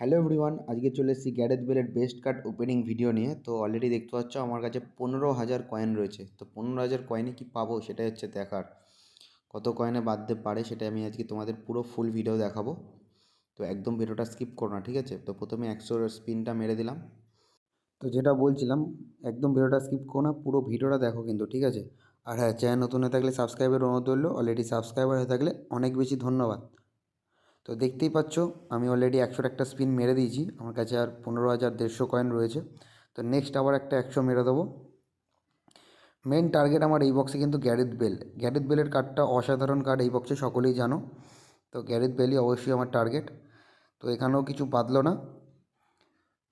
Hello everyone আজকে চলে এসেছি গ্যারেথ বেলের বেস্ট কার্ড ওপেনিং ভিডিও নিয়ে। তো অলরেডি দেখতে পাচ্ছ আমার কাছে পনেরো হাজার কয়েন রয়েছে। তো পনেরো হাজার কয়েনে কি পাবো সেটাই হচ্ছে দেখার। কত কয়েনে বাঁধতে পারে সেটা আমি আজকে তোমাদের পুরো ফুল ভিডিও দেখাবো। তো একদম ভিডিওটা স্কিপ করো না, ঠিক আছে? তো প্রথমে একশোর স্পিনটা মেরে দিলাম। তো যেটা বলছিলাম, একদম ভিডিওটা স্কিপ করো না, পুরো ভিডিওটা দেখো কিন্তু, ঠিক আছে? আর হ্যাঁ চ্যানেল নতুন হয়ে থাকলে সাবস্ক্রাইবের অনুরোধ রইল অলরেডি সাবস্ক্রাইবার হয়ে থাকলে অনেক বেশি ধন্যবাদ। তো দেখতেই পাচ্ছ, আমি অলরেডি একশোর একটা স্পিন মেরে দিয়েছি। আমার কাছে আর পনেরো হাজার দেড়শো কয়েন রয়েছে। তো নেক্সট আবার একটা একশো মেরে দেবো। মেন টার্গেট আমার এই বক্সে কিন্তু গ্যারেথ বেল গ্যারেথ বেলের কার্ডটা অসাধারণ কার্ড এই বক্সে সকলেই জানো। তো গ্যারেথ বেলই অবশ্যই আমার টার্গেট তো এখানেও কিছু বাদলো না।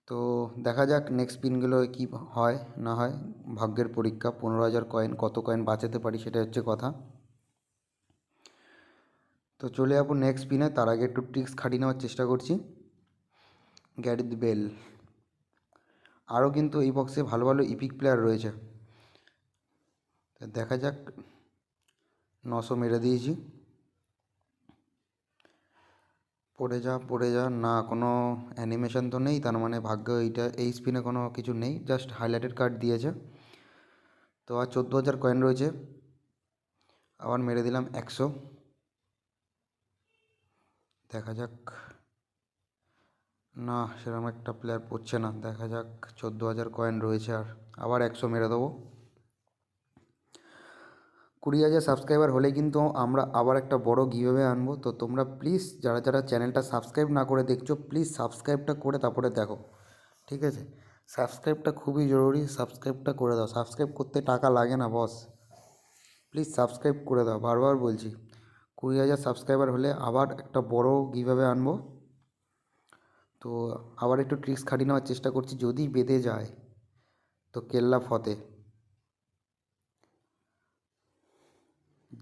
তো দেখা যাক নেক্সট স্পিনগুলো কী হয়, না হয়। ভাগ্যের পরীক্ষা, পনেরো হাজার কয়েন কত কয়েন বাঁচাতে পারি সেটা হচ্ছে কথা। তো চলে যাব নেক্সট স্পিনে তার আগে একটু ট্রিক্স খাটিয়ে নেওয়ার চেষ্টা করছি। গ্যারিথ বেল আরও কিন্তু এই বক্সে ভালো ভালো ইপিক প্লেয়ার রয়েছে। দেখা যাক, নশো মেরে দিয়েছি। পড়ে যা পড়ে যা। না, কোনো অ্যানিমেশন তো নেই। তার মানে ভাগ্য এইটা, এই স্পিনে কোনো কিছু নেই। জাস্ট হাইলাইটেড কার্ড দিয়েছে। তো আর চোদ্দ হাজার কয়েন রয়েছে। আবার মেরে দিলাম একশো। দেখা যাক। না, সেরকম একটা প্লেয়ার পড়ছে না। দেখা যাক, চোদ্দ হাজার কয়েন রয়েছে আর আবার একশো মেরে দেবো। কুড়ি হাজার সাবস্ক্রাইবার হলে কিন্তু আমরা আবার একটা বড় গিভওয়ে আনব। তো তোমরা প্লিজ যারা যারা চ্যানেলটা সাবস্ক্রাইব না করে দেখছ প্লিজ সাবস্ক্রাইবটা করে তারপরে দেখো। ঠিক আছে? সাবস্ক্রাইবটা খুবই জরুরি। সাবস্ক্রাইবটা করে দাও। সাবস্ক্রাইব করতে টাকা লাগে না বস প্লিজ সাবস্ক্রাইব করে দাও। বারবার বলছি। কুড়ি হাজার সাবস্ক্রাইবার হলে আবার একটা বড় কীভাবে আনব। তো আবার একটু ট্রিক্স খাটিয়ে নেওয়ার চেষ্টা করছি, যদি বেঁধে যায়, তো কেল্লা ফতে।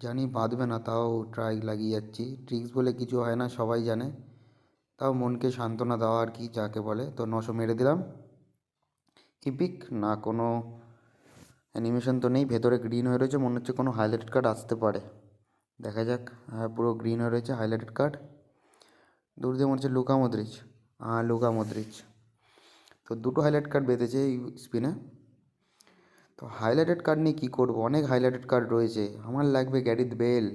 জানি বাঁধবে না, তাও ট্রাই লাগিয়ে যাচ্ছি। ট্রিক্স বলে কিছু হয় না, সবাই জানে। তাও মনকে সান্ত্বনা দেওয়া আর কি, যাকে বলে। তো নশো মেরে দিলাম। ইপিক না কোনো অ্যানিমেশন তো নেই, ভেতরে গ্রিন হয়ে রয়েছে, মনে হচ্ছে কোনো হাইলাইট কার্ড আসতে পারে। দেখা যাক হ্যাঁ পুরো গ্রিন হয়ে রয়েছে হাইলাইটেড কার্ড দূর দিয়ে মনে হচ্ছে লুকা মদ্রিচ। হ্যাঁ লুকা মদ্রিচ। তো দুটো হাইলাইট কার্ড বেঁধেছে এই স্পিনে তো হাইলাইটেড কার্ড নিয়ে কী করব? অনেক হাইলাইটেড কার্ড রয়েছে। আমার লাগবে Gareth Bale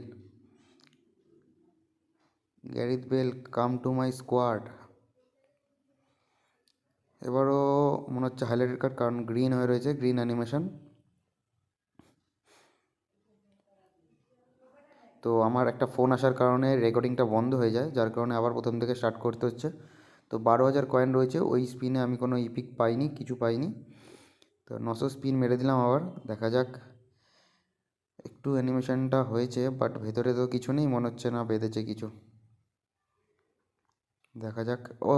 Gareth Bale come to my squad এবারও মনে হচ্ছে হাইলাইটেড কার্ড কারণ গ্রিন হয়ে রয়েছে গ্রিন অ্যানিমেশন তো আমার একটা ফোন আসার কারণে রেকর্ডিংটা বন্ধ হয়ে যায়, যার কারণে আবার প্রথম থেকে স্টার্ট করতে হচ্ছে। তো বারো হাজার কয়েন রয়েছে, ওই স্পিনে আমি কোনো ইপিক পাইনি, কিছু পাইনি। তো নশো স্পিন মেরে দিলাম আবার, দেখা যাক। একটু অ্যানিমেশনটা হয়েছে বাট ভেতরে তো কিছু নেই, মনে হচ্ছে না বেঁধেছে কিছু। দেখা যাক। ও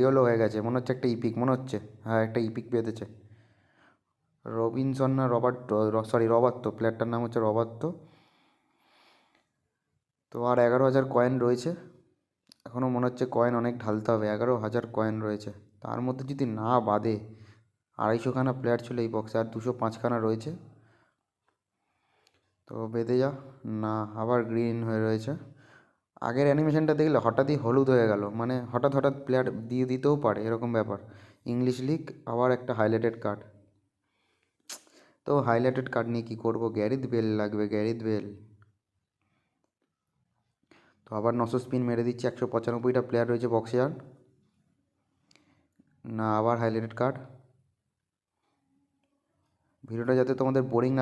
ইয়েলো হয়ে গেছে, মনে হচ্ছে একটা ইপিক মনে হচ্ছে। হ্যাঁ একটা ইপিক বেঁধেছে। রবিনসন না রবার্ট সরি রবার্তো প্লেয়ারটার নাম হচ্ছে রবার্তো। তো আর এগারো হাজার কয়েন রয়েছে। এখনও মনে হচ্ছে কয়েন অনেক ঢালতে হবে। এগারো হাজার কয়েন রয়েছে। তার মধ্যে যদি না বাদে আড়াইশোখানা প্লেয়ার ছিল এই বক্সে আর দুশো পাঁচখানা রয়েছে। তো বেঁধে যা। না, আবার গ্রিন হয়ে রয়েছে। আগের অ্যানিমেশনটা দেখলে হঠাৎই হলুদ হয়ে গেল। মানে হঠাৎ হঠাৎ প্লেয়ার দিয়ে দিতেও পারে, এরকম ব্যাপার। ইংলিশ লিগ আবার একটা হাইলাইটেড কার্ড তো হাইলাইটেড কার্ড নিয়ে কী করব? গ্যারিথ বেল লাগবে গ্যারিথ বেল তো আবার নশো স্পিন মেরে দিচ্ছি, একশো পঁচানব্বইটা প্লেয়ার রয়েছে বক্সে আর না, আবার হাইলাইটেড কার্ড ভিডিওটা যাতে তোমাদের বোরিং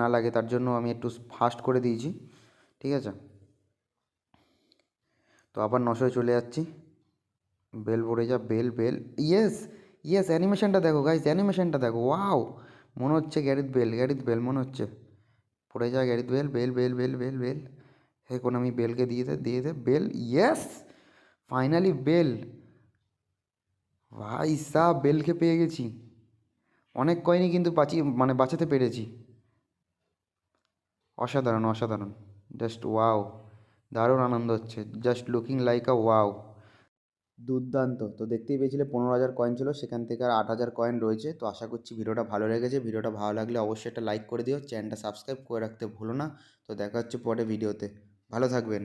না লাগে, তার জন্য আমি একটু ফাস্ট করে দিয়েছি, ঠিক আছে? তো আবার নশোয় চলে যাচ্ছি। বেল পড়ে যা বেল বেল ইয়েস ইয়েস অ্যানিমেশনটা দেখো গাইজ অ্যানিমেশনটা দেখো ওয়াও মনে হচ্ছে গ্যারিথ বেল গ্যারিথ বেল মনে হচ্ছে। পড়ে যা Gareth Bale Bale Bale Bale Bale Bale এখন আমি বেলকে দিয়ে দে দিয়ে দে বেল ইয়েস ফাইনালি বেল ভাই সা বেলকে পেয়ে গেছি অনেক কয়েনই কিন্তু বাঁচি মানে বাঁচাতে পেরেছি অসাধারণ অসাধারণ জাস্ট ওয়াও দারুণ আনন্দ হচ্ছে just looking like a wow দুর্দান্ত। তো দেখতেই পেয়েছিলে, পনেরো হাজার কয়েন ছিল, সেখান থেকে আর আট হাজার কয়েন রয়েছে। তো আশা করছি ভিডিওটা ভালো লেগেছে। ভিডিওটা ভালো লাগলে অবশ্যই একটা লাইক করে দিও। চ্যানেলটা সাবস্ক্রাইব করে রাখতে ভুলো না। তো দেখা হচ্ছে পরে ভিডিওতে ভালো থাকবেন।